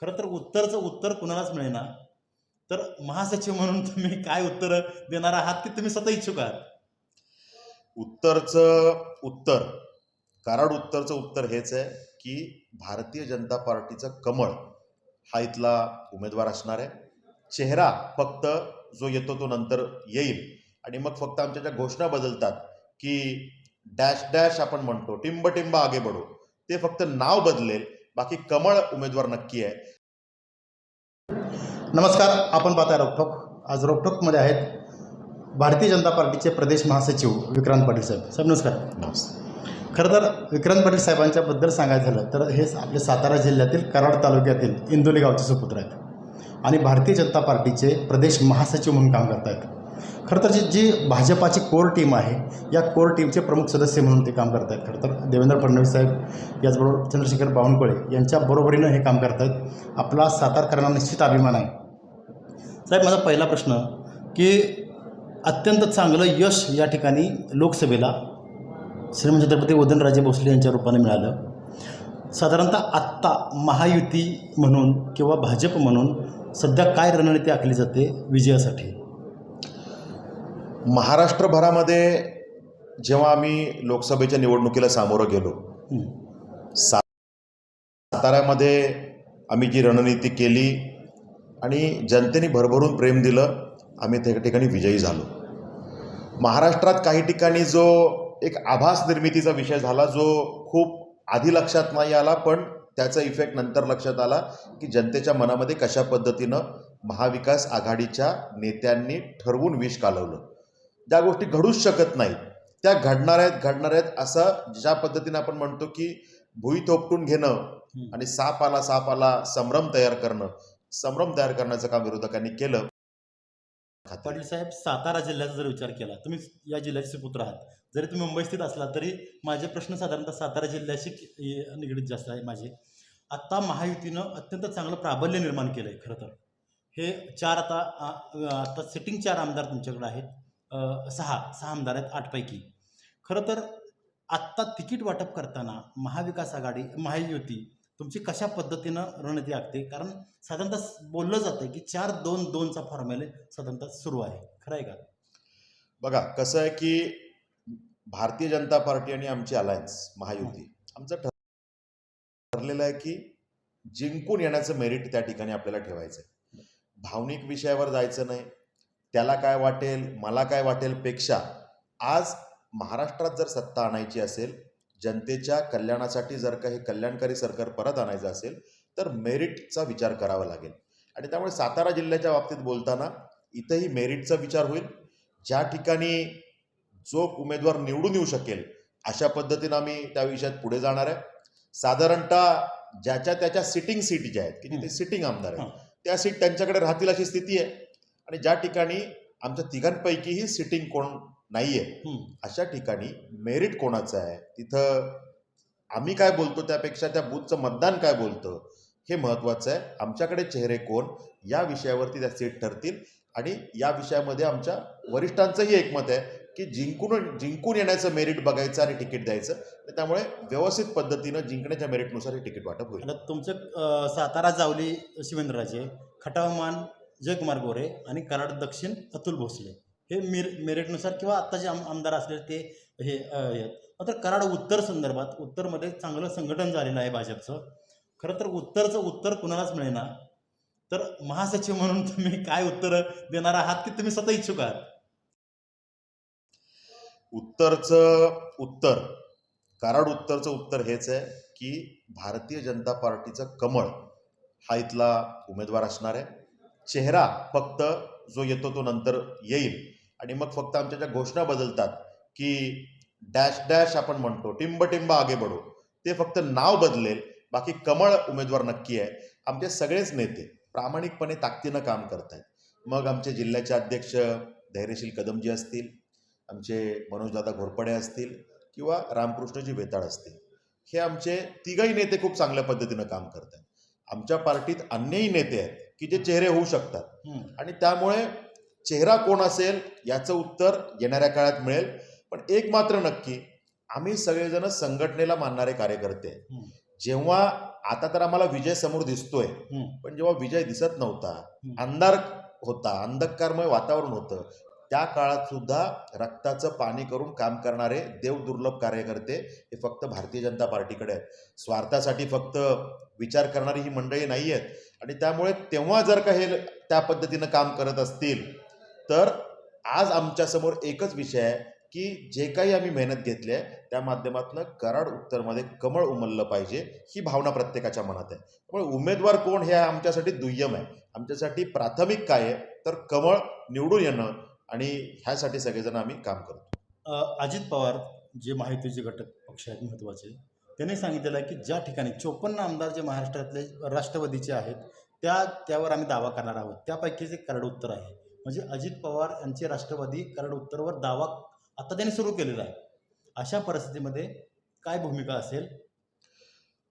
खरं तर उत्तरचं उत्तर कुणालाच मिळेना. तर महासचिव म्हणून तुम्ही काय उत्तर देणार आहात की तुम्ही स्वतः इच्छुक आहात? उत्तरचं उत्तर कराड उत्तरचं उत्तर हेच आहे की भारतीय जनता पार्टीचं कमळ हा इथला उमेदवार असणार आहे. चेहरा फक्त जो येतो तो नंतर येईल. आणि मग फक्त आमच्या ज्या घोषणा बदलतात की डॅश डॅश आपण म्हणतो टिंब टिंब आगे बढो ते फक्त नाव बदलेल. बाकी कमळ उमेदवार नक्की आहे. नमस्कार आपण पाहताय रोकठोक आज रोकठोकमध्ये आहेत भारतीय जनता पार्टीचे प्रदेश महासचिव विक्रांत पाटील साहेब. साहेब नमस्कार. नमस्ते खरं तर विक्रांत पाटील साहेबांच्याबद्दल सांगायचं झालं तर हे आपले सातारा जिल्ह्यातील कराड तालुक्यातील इंदोली गावचे सुपुत्र आहेत आणि भारतीय जनता पार्टीचे प्रदेश महासचिव म्हणून काम करत आहेत खरं तर जी जी भाजपाची कोर टीम आहे या कोर टीमचे प्रमुख सदस्य म्हणून ते काम करत आहेत खरं तर देवेंद्र फडणवीस साहेब याचबरोबर चंद्रशेखर बावनकुळे यांच्या बरोबरीनं हे काम करत आहेत आपला सातारकरांना निश्चित अभिमान आहे. साहेब माझा पहिला प्रश्न की अत्यंत चांगलं यश या ठिकाणी लोकसभेला श्रीमंत छत्रपती उदयनराजे भोसले यांच्या रूपाने मिळालं. साधारणतः आत्ता महायुती म्हणून किंवा भाजप म्हणून सध्या काय रणनीती आखली जाते विजयासाठी? महाराष्ट्रभरामध्ये जेव्हा आम्ही लोकसभेच्या निवडणुकीला सामोरं गेलो साताऱ्यामध्ये आम्ही जी रणनीती केली आणि जनतेने भरभरून प्रेम दिलं आम्ही त्या ठिकाणी विजयी झालो. महाराष्ट्रात काही ठिकाणी जो एक आभास निर्मितीचा विषय झाला जो खूप आधी लक्षात नाही आला पण त्याचा इफेक्ट नंतर लक्षात आला की जनतेच्या मनामध्ये कशा पद्धतीनं महाविकास आघाडीच्या नेत्यांनी ठरवून विष कालवलं. ज्या गोष्टी घडूच शकत नाहीत. त्या घडणार आहेत घडणार आहेत असं ज्या पद्धतीने आपण म्हणतो की भुई थोपटून घेणं आणि साप आला साप आला संभ्रम तयार करणं. संभ्रम तयार करण्याचं काम विरोधकांनी केलं. पाटील साहेब सातारा जिल्ह्याचा जर विचार केला तुम्ही या जिल्ह्याचे सुपुत्र आहात. जरी तुम्ही मुंबई स्थित असला तरी माझे प्रश्न साधारणतः सातारा जिल्ह्याशी निगडीत जास्त आहे माझे. आत्ता महायुतीनं अत्यंत चांगलं प्राबल्य निर्माण केलं आहे खरं तर. हे चार आता आ- आता सिटिंग चार आमदार तुमच्याकडे आहेत. सहा सहा आमदार आहेत आठपैकी. खरं तर आत्ता तिकीट वाटप करताना महाविकास आघाडी महायुती तुमची कशा पद्धतीनं रणनीती आखते? कारण साधारणतः बोललं जातं की चार दोन दोनचा फॉर्म्युला साधारणतः सुरू आहे. खरं आहे का? बघा कसं आहे की भारतीय जनता पार्टी आणि आमची अलायन्स महायुती आमचं ठर- ठरलेलं आहे की जिंकून येण्याचं मेरिट त्या ठिकाणी आपल्याला ठेवायचं आहे भावनिक विषयावर जायचं नाही. त्याला काय वाटेल मला काय वाटेल पेक्षा आज महाराष्ट्रात जर सत्ता आणायची असेल जनतेच्या कल्याणासाठी जर का हे कल्याणकारी सरकार परत आणायचं असेल तर मेरिटचा विचार करावा लागेल आणि त्यामुळे सातारा जिल्ह्याच्या बाबतीत बोलताना इथंही मेरिटचा विचार होईल ज्या ठिकाणी जो उमेदवार निवडून येऊ शकेल अशा पद्धतीनं आम्ही त्या विषयात पुढे जाणार आहे साधारणतः ज्याच्या त्याच्या सिटिंग सीट ज्या आहेत की जिथे. सिटिंग आमदार आहेत. त्या सीट त्यांच्याकडे राहतील अशी स्थिती आहे आणि ज्या ठिकाणी आमच्या तिघांपैकीही सिटिंग कोण नाही आहे हं. अशा ठिकाणी मेरिट कोणाचं आहे? तिथं आम्ही काय बोलतो त्यापेक्षा त्या बूथचं मतदान काय बोलतं हे महत्त्वाचं आहे. आमच्याकडे चेहरे कोण? या विषयावरती त्या सीट ठरतील. आणि या विषयामध्ये आमच्या वरिष्ठांचंही एकमत आहे की जिंकून जिंकून येण्याचं मेरिट बघायचं आणि तिकीट द्यायचं. त्यामुळे व्यवस्थित पद्धतीनं जिंकण्याच्या मेरिटनुसार हे तिकीट वाटप होईल. तुमचं सातारा जावली शिवेंद्रराजे खटावमान जयकुमार गोरे आणि कराड दक्षिण अतुल भोसले. हे मिर मेरिटनुसार किंवा आत्ताचे आम आमदार असलेले ते हे आहेत मात्र कराड उत्तर संदर्भात उत्तरमध्ये चांगलं संघटन झालेलं आहे भाजपचं. खरं तर उत्तरचं उत्तर कुणालाच मिळेना. तर महासचिव म्हणून तुम्ही काय उत्तर देणार आहात की तुम्ही स्वतः इच्छुक आहात? उत्तरचं उत्तर कराड उत्तरचं उत्तर हेच आहे की भारतीय जनता पार्टीचं कमळ हा इथला उमेदवार असणार आहे. चेहरा फक्त जो येतो तो नंतर येईल. आणि मग फक्त आमच्या ज्या घोषणा बदलतात की डॅश डॅश आपण म्हणतो टिंब टिंब आगे बढो ते फक्त नाव बदलेल. बाकी कमळ उमेदवार नक्की आहे. आमचे सगळेच नेते प्रामाणिकपणे ताकदीनं काम करत आहेत मग आमचे जिल्ह्याचे अध्यक्ष धैर्यशील कदमजी असतील आमचे मनोजदादा घोरपडे असतील किंवा रामकृष्णजी वेताळ असतील. हे आमचे तिघही नेते खूप चांगल्या पद्धतीनं काम करत आहेत आमच्या पार्टीत अन्यही नेते आहेत. की जे चेहरे होऊ शकतात. आणि त्यामुळे चेहरा कोण असेल याचं उत्तर येणाऱ्या काळात मिळेल पण एक मात्र नक्की आम्ही सगळेजण संघटनेला मानणारे कार्यकर्ते. जेव्हा आता तर आम्हाला विजय समोर दिसतोय. पण जेव्हा विजय दिसत नव्हता. अंधार होता अंधकारमय वातावरण होतं त्या काळात सुद्धा रक्ताचं पाणी करून काम करणारे देवदुर्लभ कार्यकर्ते हे फक्त भारतीय जनता पार्टीकडे आहेत स्वार्थासाठी फक्त विचार करणारी ही मंडळी नाही आहेत आणि त्यामुळे तेव्हा जर का हे त्या पद्धतीनं काम करत असतील तर आज आमच्यासमोर एकच विषय आहे की जे काही आम्ही मेहनत घेतली आहे त्या माध्यमातून कराड उत्तरमध्ये कमळ उमललं पाहिजे ही भावना प्रत्येकाच्या मनात आहे. त्यामुळे उमेदवार कोण हे आमच्यासाठी दुय्यम आहे. आमच्यासाठी प्राथमिक काय आहे तर कमळ निवडून येणं आणि ह्यासाठी सगळेजण आम्ही काम करतो. अजित पवार जे माहितीचे घटक पक्ष आहेत महत्त्वाचे त्यांनी सांगितलेलं आहे की ज्या ठिकाणी चोपन्न आमदार जे महाराष्ट्रातले राष्ट्रवादीचे आहेत त्या त्यावर आम्ही दावा करणार आहोत. त्यापैकीच एक करड उत्तर आहे. म्हणजे अजित पवार यांचे राष्ट्रवादी करड उत्तरवर दावा आता त्यांनी सुरू केलेला आहे. अशा परिस्थितीमध्ये काय भूमिका असेल?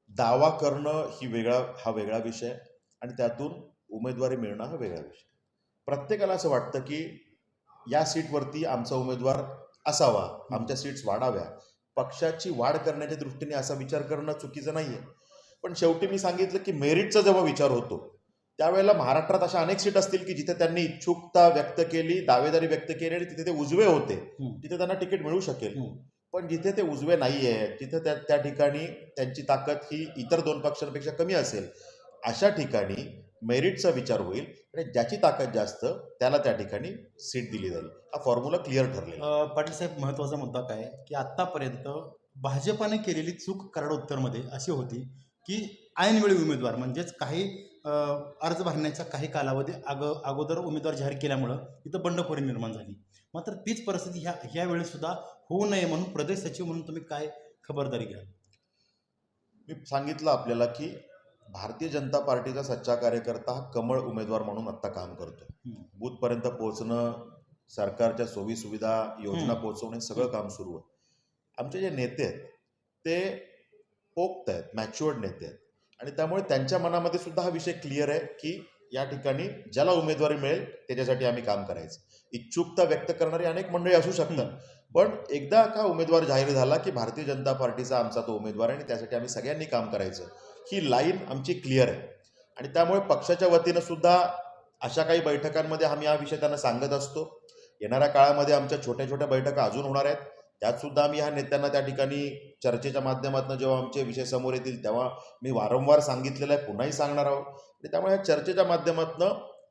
दावा करणं ही वेगळा हा वेगळा विषय आहे आणि त्यातून उमेदवारी मिळणं हा वेगळा विषय. प्रत्येकाला असं वाटतं की या सीटवरती आमचा उमेदवार असावा आमच्या सीट्स वाढाव्या पक्षाची वाढ करण्याच्या दृष्टीने असा विचार करणं चुकीचं नाही आहे पण शेवटी मी सांगितलं की मेरिटचा जेव्हा विचार होतो त्यावेळेला महाराष्ट्रात अशा अनेक सीट असतील की जिथे त्यांनी इच्छुकता व्यक्त केली दावेदारी व्यक्त केली आणि तिथे ते उजवे होते. तिथे त्यांना तिकीट मिळू शकेल. पण जिथे ते उजवे नाही आहेत जिथे त्या त्या ठिकाणी त्यांची ताकद ही इतर दोन पक्षांपेक्षा कमी असेल अशा ठिकाणी मेरिटचा विचार होईल आणि ज्याची ताकद जास्त त्याला त्या ठिकाणी सीट दिली जाईल. हा फॉर्म्युला क्लिअर ठरलेला. अ, पाटील साहेब महत्त्वाचा मुद्दा काय की आत्तापर्यंत भाजपाने केलेली चूक कराड उत्तरमध्ये अशी होती की ऐनवेळी उमेदवार म्हणजेच काही अर्ज भरण्याचा काही कालावधी अग अगोदर उमेदवार जाहीर केल्यामुळं इथं बंडखोरी निर्माण झाली. मात्र तीच परिस्थिती ह्या ह्या सुद्धा होऊ नये म्हणून प्रदेश सचिव म्हणून तुम्ही काय खबरदारी घ्याल? मी सांगितलं आपल्याला की भारतीय जनता पार्टीचा सच्चा कार्यकर्ता हा कमळ उमेदवार म्हणून आत्ता काम करतो. बूथपर्यंत पोहोचणं सरकारच्या सोयी सुविधा योजना. पोहोचवणे सगळं काम सुरू आहे. आमचे जे नेते आहेत ते पोक्त आहेत मॅच्युअर्ड नेते आहेत. आणि त्यामुळे त्यांच्या मनामध्ये सुद्धा हा विषय क्लिअर आहे की या ठिकाणी ज्याला उमेदवारी मिळेल त्याच्यासाठी आम्ही काम करायचं. इच्छुकता व्यक्त करणारी अनेक मंडळी असू शकतात. पण एकदा का उमेदवार जाहीर झाला की भारतीय जनता पार्टीचा आमचा तो उमेदवार आहे आणि त्यासाठी आम्ही सगळ्यांनी काम करायचं ही लाईन आमची क्लिअर आहे. आणि त्यामुळे पक्षाच्या वतीनं सुद्धा अशा काही बैठकांमध्ये आम्ही हा विषय त्यांना सांगत असतो. येणाऱ्या काळामध्ये आमच्या छोट्या छोट्या बैठका अजून होणार आहेत. त्यात सुद्धा आम्ही ह्या नेत्यांना त्या ठिकाणी चर्चेच्या माध्यमातून जेव्हा आमचे विषय समोर येतील तेव्हा मी वारंवार सांगितलेलं आहे. पुन्हाही सांगणार आहोत. आणि त्यामुळे ह्या चर्चेच्या माध्यमातून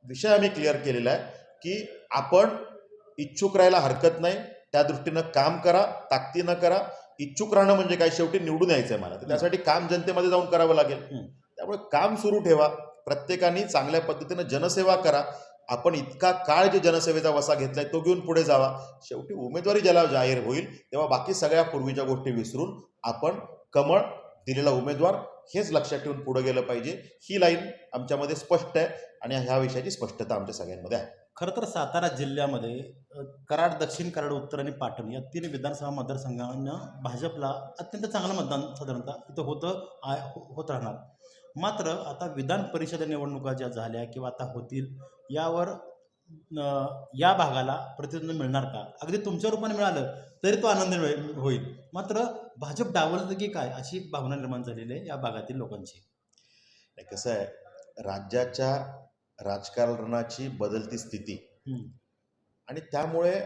विषय आम्ही क्लिअर केलेला आहे की आपण इच्छुक राहायला हरकत नाही. त्या दृष्टीनं काम करा ताकदीनं करा. इच्छुक राहणं म्हणजे काय? शेवटी निवडून यायचं आहे मला. तर त्यासाठी काम जनतेमध्ये जाऊन करावं लागेल. त्यामुळे काम सुरू ठेवा. प्रत्येकाने चांगल्या पद्धतीनं जनसेवा करा. आपण इतका काळ जे जनसेवेचा वसा घेतलाय तो घेऊन पुढे जावा. शेवटी उमेदवारी ज्याला जाहीर होईल तेव्हा बाकी सगळ्या पूर्वीच्या गोष्टी विसरून आपण कमळ दिलेला उमेदवार हेच लक्षात ठेवून पुढे गेलं पाहिजे. ही लाईन आमच्यामध्ये स्पष्ट आहे आणि ह्या विषयाची स्पष्टता आमच्या सगळ्यांमध्ये आहे. खरं तर सातारा जिल्ह्यामध्ये कराड दक्षिण कराड उत्तर आणि पाटण या तीन विधानसभा मतदारसंघानं भाजपला अत्यंत चांगलं मतदान साधारणतः इथं होतं आ- हो- होत राहणार. मात्र आता विधान परिषद निवडणुका ज्या झाल्या किंवा आता होतील यावर या भागाला प्रतिनिधी मिळणार का? अगदी तुमच्या रूपाने मिळालं तरी तो आनंद होईल. मात्र भाजप डावलतं की काय अशी एक भावना निर्माण झालेली आहे या भागातील लोकांची. कसं आहे राज्याच्या राजकारणाची बदलती स्थिती. आणि त्यामुळे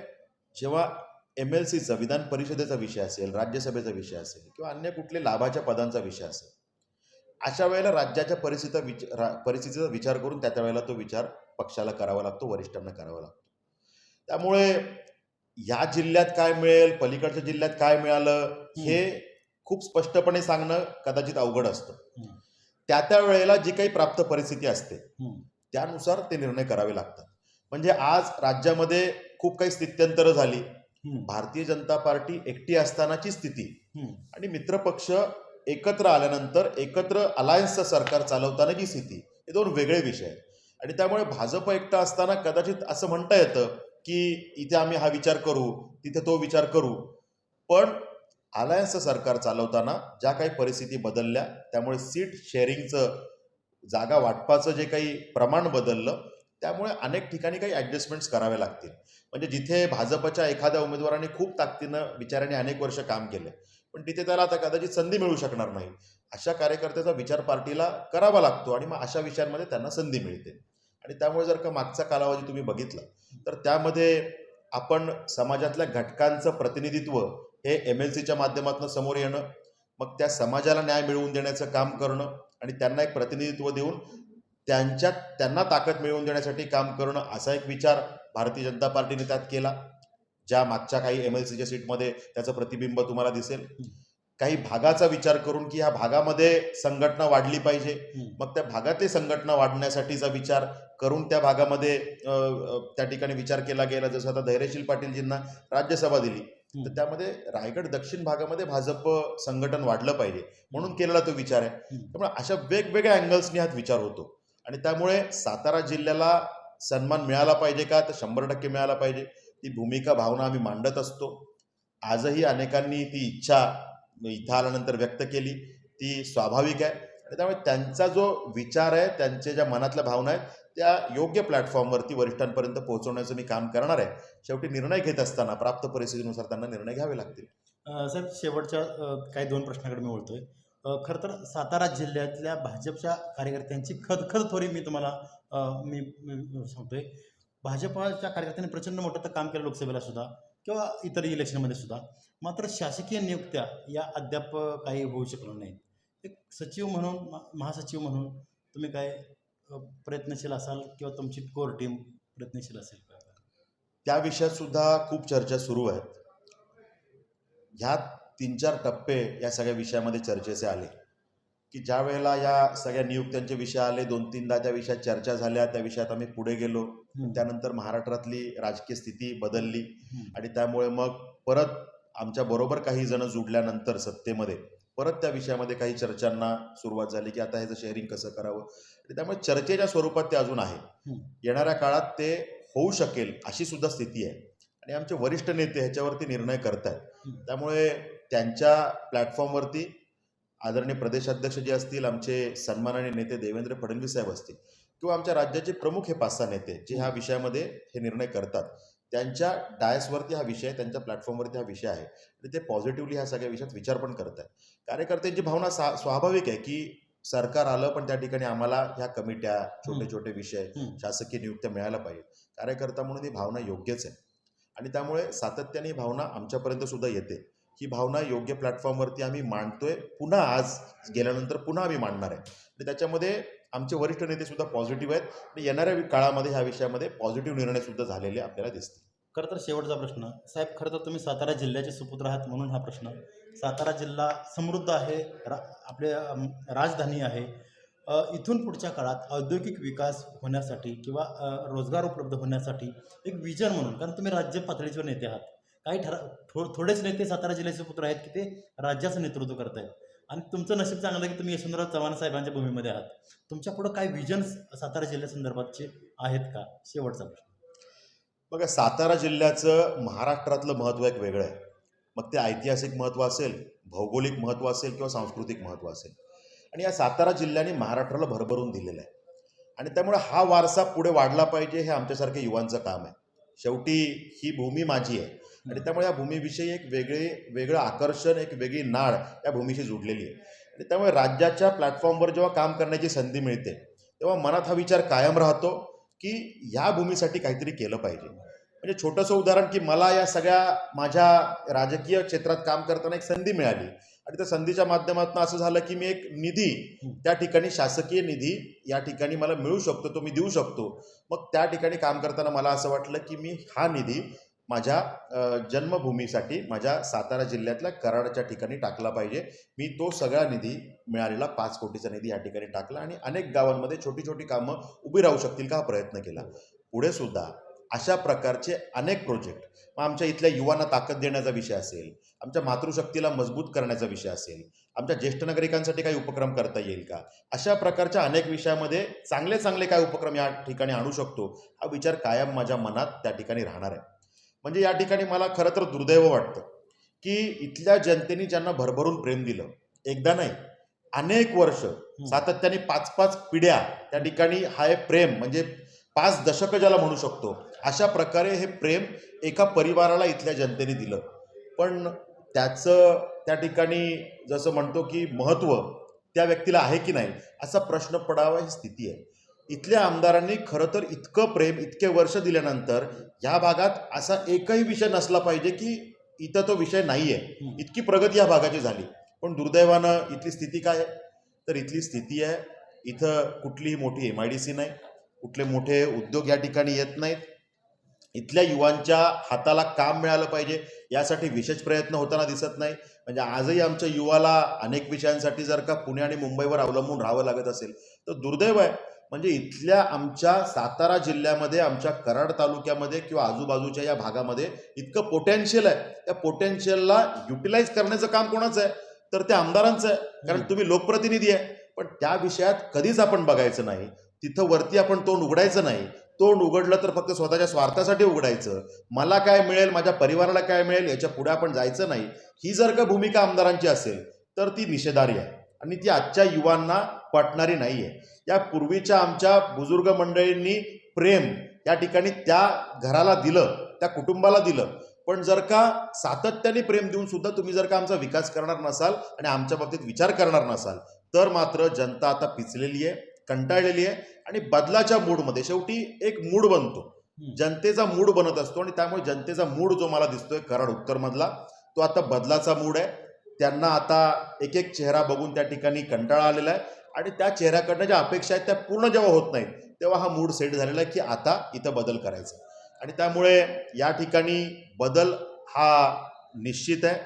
जेव्हा एम एल सीचा विधान परिषदेचा विषय असेल राज्यसभेचा विषय असेल किंवा अन्य कुठले लाभाच्या पदांचा विषय असेल अशा वेळेला राज्याच्या परिस्थितीचा विच परिस्थितीचा विचार करून त्या त्या वेळेला तो विचार पक्षाला करावा लागतो वरिष्ठांना करावा लागतो त्यामुळे या जिल्ह्यात काय मिळेल पलीकडच्या जिल्ह्यात काय मिळालं हे खूप स्पष्टपणे सांगणं कदाचित अवघड असतं. त्या त्या वेळेला जी काही प्राप्त परिस्थिती असते. त्यानुसार ते निर्णय करावे लागतात. म्हणजे आज राज्यामध्ये खूप काही स्थित्यंतरं झाली. भारतीय जनता पार्टी एकटी असतानाची स्थिती. आणि मित्रपक्ष एकत्र आल्यानंतर एकत्र अलायन्सचं सरकार चालवताना जी स्थिती. हे दोन वेगळे विषय. आहेत आणि त्यामुळे भाजप एकटा असताना कदाचित असं म्हणता येतं की इथे आम्ही हा विचार करू तिथे तो विचार करू. पण अलायन्सचं सरकार चालवताना ज्या काही परिस्थिती बदलल्या त्यामुळे सीट शेअरिंगचं जागा वाटपाचं जे काही प्रमाण बदललं त्यामुळे अनेक ठिकाणी काही ॲडजस्टमेंट्स करावे लागतील. म्हणजे जिथे भाजपच्या एखाद्या उमेदवाराने खूप ताकदीनं विचाराने अनेक वर्ष काम केलं पण तिथे त्याला आता कदाचित संधी मिळू शकणार नाही. अशा कार्यकर्त्याचा विचार पार्टीला करावा लागतो आणि मग अशा विषयांमध्ये त्यांना संधी मिळते. आणि त्यामुळे जर का मागचा कालावधी तुम्ही बघितला तर त्यामध्ये आपण समाजातल्या घटकांचं प्रतिनिधित्व हे एम एल सीच्या माध्यमातून समोर येणं मग त्या समाजाला न्याय मिळवून देण्याचं काम करणं आणि त्यांना एक प्रतिनिधित्व देऊन त्यांच्यात त्यांना ताकद मिळवून देण्यासाठी काम करणं असा एक विचार भारतीय जनता पार्टीने त्यात केला. ज्या मागच्या काही एम एल सीच्या सीटमध्ये त्याचं प्रतिबिंब तुम्हाला दिसेल. काही भागाचा विचार करून की ह्या भागामध्ये संघटना वाढली पाहिजे. मग त्या भागातली संघटना वाढण्यासाठीचा विचार करून त्या भागामध्ये त्या ठिकाणी विचार केला गेला. जसं आता धैर्यशील पाटीलजींना राज्यसभा दिली. तर. त्यामध्ये रायगड दक्षिण भागामध्ये भाजप संघटन वाढलं पाहिजे म्हणून केलेला तो विचार आहे. त्यामुळे अशा वेगवेगळ्या अँगल्सनी हा विचार होतो. आणि त्यामुळे सातारा जिल्ह्याला सन्मान मिळाला पाहिजे का? तर शंभर टक्के मिळाला पाहिजे. ती भूमिका भावना आम्ही मांडत असतो. आजही अनेकांनी ती इच्छा इथं आल्यानंतर व्यक्त केली. ती स्वाभाविक आहे. आणि त्यामुळे त्यांचा जो विचार आहे त्यांच्या ज्या मनातल्या भावना आहेत त्या योग्य प्लॅटफॉर्मवरती वरिष्ठांपर्यंत पोहोचवण्याचं मी काम करणार आहे. शेवटी निर्णय घेत असताना प्राप्त परिस्थितीनुसार त्यांना निर्णय घ्यावे लागतील. सर शेवटच्या काही दोन प्रश्नाकडे मी बोलतोय खरं तर सातारा जिल्ह्यातल्या भाजपच्या कार्यकर्त्यांची खदखद थोडी मी तुम्हाला मी सांगतोय. भाजपच्या कार्यकर्त्यांनी प्रचंड मोठं तर काम केलं लोकसभेला सुद्धा किंवा इतर इलेक्शनमध्ये सुद्धा. मात्र शासकीय नियुक्त्या या अद्याप काही होऊ शकलं नाही एक सचिव म्हणून म- महासचिव म्हणून तुम्ही काय प्रयत्नशील असाल किंवा तुमची कोर टीम प्रयत्नशील असेल का? त्या विषयात सुद्धा खूप चर्चा सुरू आहेत. ह्या तीन चार टप्पे या सगळ्या विषयामध्ये चर्चेचे आले. की ज्या वेळेला या सगळ्या नियुक्त्यांचे विषय आले दोन तीनदा त्या विषयात चर्चा झाल्या त्या विषयात आम्ही पुढे गेलो. त्यानंतर महाराष्ट्रातली राजकीय स्थिती बदलली. आणि त्यामुळे मग परत आमच्या बरोबर काही जण जुडल्यानंतर सत्तेमध्ये परत त्या विषयामध्ये काही चर्चांना सुरुवात झाली की आता ह्याचं शेअरिंग कसं करावं? त्यामुळे चर्चेच्या स्वरूपात ते अजून आहे. येणाऱ्या काळात ते होऊ शकेल अशी सुद्धा स्थिती आहे. आणि आमचे वरिष्ठ नेते ह्याच्यावरती निर्णय करत आहेत. त्यामुळे त्यांच्या प्लॅटफॉर्मवरती आदरणीय प्रदेशाध्यक्ष जे असतील आमचे सन्माननीय नेते देवेंद्र फडणवीस साहेब असतील किंवा आमच्या राज्याचे प्रमुख हे पाच सहा नेते जे ह्या विषयामध्ये हे निर्णय करतात त्यांच्या डायसवरती हा विषय त्यांच्या प्लॅटफॉर्मवरती हा विषय आहे. आणि ते पॉझिटिव्हली ह्या सगळ्या विषयात विचार पण करत आहेत कार्यकर्त्यांची भावना सा स्वाभाविक आहे की सरकार आलं पण त्या ठिकाणी आम्हाला ह्या कमिट्या छोटे छोटे विषय. शासकीय नियुक्त्या मिळायला पाहिजे. कार्यकर्ता म्हणून ही भावना योग्यच आहे. आणि त्यामुळे सातत्याने ही भावना आमच्यापर्यंत सुद्धा येते. ही भावना योग्य प्लॅटफॉर्मवरती आम्ही मांडतोय. पुन्हा आज गेल्यानंतर पुन्हा आम्ही मांडणार आहे. आणि त्याच्यामध्ये आमचे वरिष्ठ नेते सुद्धा पॉझिटिव्ह आहेत. आणि येणाऱ्या काळामध्ये ह्या विषयामध्ये पॉझिटिव्ह निर्णय सुद्धा झालेले आपल्याला दिसतील. खरं तर शेवटचा प्रश्न साहेब खरं तर तुम्ही सातारा जिल्ह्याचे सुपुत्र आहात म्हणून हा प्रश्न. सातारा जिल्हा समृद्ध आहे रा आपले राजधानी आहे. इथून पुढच्या काळात औद्योगिक विकास होण्यासाठी किंवा रोजगार उपलब्ध होण्यासाठी एक विजन म्हणून कारण तुम्ही राज्य पातळीचे नेते आहात. काही ठरा थो थोडेच नेते सातारा जिल्ह्याचे पुत्र आहेत की ते राज्याचं नेतृत्व करत आहेत आणि तुमचं नशीब चांगलं आहे की तुम्ही यशवंतराव चव्हाण साहेबांच्या भूमीमध्ये आहात. तुमच्या पुढं काय विजन्स सातारा जिल्ह्यासंदर्भातचे आहेत का? शेवटचा प्रश्न. बघा सातारा जिल्ह्याचं महाराष्ट्रातलं महत्त्व एक वेगळं आहे. मग ते ऐतिहासिक महत्त्व असेल भौगोलिक महत्त्व असेल किंवा सांस्कृतिक महत्त्व असेल. आणि या सातारा जिल्ह्याने महाराष्ट्राला भरभरून दिलेलं आहे. आणि त्यामुळे हा वारसा पुढे वाढला पाहिजे हे आमच्यासारख्या युवांचं काम आहे. शेवटी ही भूमी माझी आहे. आणि त्यामुळे या भूमीविषयी एक वेगळे वेगळं आकर्षण एक वेगळी नाळ या भूमीशी जुडलेली आहे. आणि त्यामुळे राज्याच्या प्लॅटफॉर्मवर जेव्हा काम करण्याची संधी मिळते तेव्हा मनात हा विचार कायम राहतो की ह्या भूमीसाठी काहीतरी केलं पाहिजे. म्हणजे छोटंसं उदाहरण की मला या सगळ्या माझ्या राजकीय क्षेत्रात काम करताना एक संधी मिळाली. आणि त्या संधीच्या माध्यमातून असं झालं की मी एक निधी त्या ठिकाणी शासकीय निधी या ठिकाणी मला मिळू शकतो तो मी देऊ शकतो. मग त्या ठिकाणी काम करताना मला असं वाटलं की मी हा निधी माझ्या जन्मभूमीसाठी माझ्या सातारा जिल्ह्यातल्या कराडच्या ठिकाणी टाकला पाहिजे. मी तो सगळा निधी मिळालेला पाच कोटीचा निधी या ठिकाणी टाकला आणि अनेक गावांमध्ये छोटी छोटी कामं उभी राहू शकतील का हा प्रयत्न केला. पुढे सुद्धा अशा प्रकारचे अनेक प्रोजेक्ट मग आमच्या इथल्या युवांना ताकद देण्याचा विषय असेल आमच्या मातृशक्तीला मजबूत करण्याचा विषय असेल आमच्या ज्येष्ठ नागरिकांसाठी काही उपक्रम करता येईल का? अशा प्रकारच्या अनेक विषयामध्ये चांगले चांगले काय उपक्रम या ठिकाणी आणू शकतो हा विचार कायम माझ्या मनात त्या ठिकाणी राहणार आहे. म्हणजे या ठिकाणी मला खरं तर दुर्दैव वाटतं की इथल्या जनतेने ज्यांना भरभरून प्रेम दिलं एकदा नाही अनेक वर्ष सातत्याने पाच पाच पिढ्या त्या ठिकाणी हा प्रेम म्हणजे पाच दशकं ज्याला म्हणू शकतो अशा प्रकारे हे प्रेम एका परिवाराला इथल्या जनतेने दिलं. पण त्याचं त्या ठिकाणी जसं म्हणतो की महत्त्व त्या व्यक्तीला आहे की नाही असा प्रश्न पडावा ही स्थिती आहे. इथल्या आमदारांनी खरं तर इतकं प्रेम इतके वर्ष दिल्यानंतर ह्या भागात असा एकही विषय नसला पाहिजे की इथं तो विषय नाही आहे इतकी प्रगती या भागाची झाली. पण दुर्दैवानं इथली स्थिती काय आहे? तर इथली स्थिती आहे इथं कुठलीही मोठी एम आय डी सी नाही. कुठले मोठे उद्योग या ठिकाणी येत नाहीत. इथल्या युवांच्या हाताला काम मिळालं पाहिजे यासाठी विशेष प्रयत्न होताना दिसत नाही. म्हणजे आजही आमच्या युवाला अनेक विषयांसाठी जर का पुणे आणि मुंबईवर अवलंबून राहावं लागत असेल तर दुर्दैव आहे. म्हणजे इथल्या आमच्या सातारा जिल्ह्यामध्ये आमच्या कराड तालुक्यामध्ये किंवा आजूबाजूच्या या भागामध्ये इतकं पोटेन्शियल आहे. त्या पोटेन्शियलला युटिलाइज करण्याचं काम कोणाचं आहे? तर ते आमदारांचं आहे. कारण तुम्ही लोकप्रतिनिधी आहे. पण त्या विषयात कधीच आपण बघायचं नाही. तिथं वरती आपण तोंड उघडायचं नाही. तोंड उघडलं तर फक्त स्वतःच्या स्वार्थासाठी उघडायचं. मला काय मिळेल माझ्या परिवाराला काय मिळेल याच्यापुढे आपण जायचं नाही. ही जर का भूमिका आमदारांची असेल तर ती निषेधारी आहे. आणि ती आजच्या युवांना पटणारी नाही आहे. या पूर्वीच्या आमच्या बुजुर्ग मंडळींनी प्रेम या ठिकाणी त्या घराला दिलं त्या कुटुंबाला दिलं. पण जर का सातत्याने प्रेम देऊन सुद्धा तुम्ही जर का आमचा विकास करणार नसाल आणि आमच्या बाबतीत विचार करणार नसाल तर मात्र जनता आता पिचलेली आहे. कंटाळलेली आहे आणि बदलाच्या मूडमध्ये शेवटी एक मूड बनतो. जनतेचा मूड बनत असतो आणि त्यामुळे जनतेचा मूड जो मला दिसतोय कराड उत्तरमधला तो आता बदलाचा मूड आहे. त्यांना आता एक एक चेहरा बघून त्या ठिकाणी कंटाळा आलेला आहे आणि त्या चेहऱ्याकडनं ज्या अपेक्षा आहेत त्या पूर्ण जेव्हा होत नाहीत तेव्हा हा मूड सेट झालेला आहे की आता इथं बदल करायचा आणि त्यामुळे या ठिकाणी बदल हा निश्चित आहे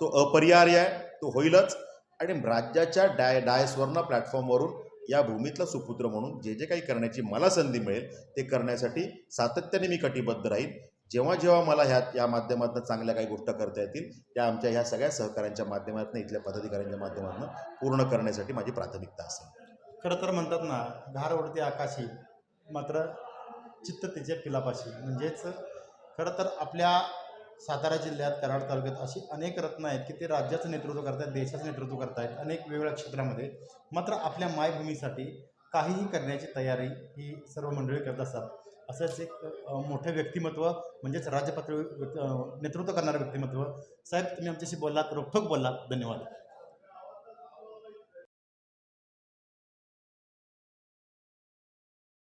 तो अपरिहार्य आहे तो होईलच. आणि राज्याच्या डाय डायसवरनं प्लॅटफॉर्मवरून या भूमीतला सुपुत्र म्हणून जे जे काही करण्याची मला संधी मिळेल ते करण्यासाठी सातत्याने मी कटिबद्ध राहील जेव्हा जेव्हा मला ह्या या माध्यमातून चांगल्या काही गोष्ट करता येतील त्या आमच्या ह्या सगळ्या सहकाऱ्यांच्या माध्यमातून इथल्या पदाधिकाऱ्यांच्या माध्यमातून पूर्ण करण्यासाठी माझी प्राथमिकता असेल. खरं तर म्हणतात ना घार उडते आकाशी मात्र चित्त तिचे पिलापाशी. म्हणजेच खरं तर आपल्या सातारा जिल्ह्यात कराड तालुक्यात अशी अनेक रत्न आहेत की ते राज्याचं नेतृत्व करतायत देशाचं नेतृत्व करतायत अनेक वेगवेगळ्या क्षेत्रामध्ये. मात्र आपल्या मायभूमीसाठी काहीही करण्याची तयारी ही सर्व मंडळी करत असतात. असंच एक मोठे व्यक्तिमत्व म्हणजेच राज्यपातळी नेतृत्व करणारं व्यक्तिमत्व. साहेब तुम्ही आमच्याशी बोललात रोखोक बोललात. धन्यवाद.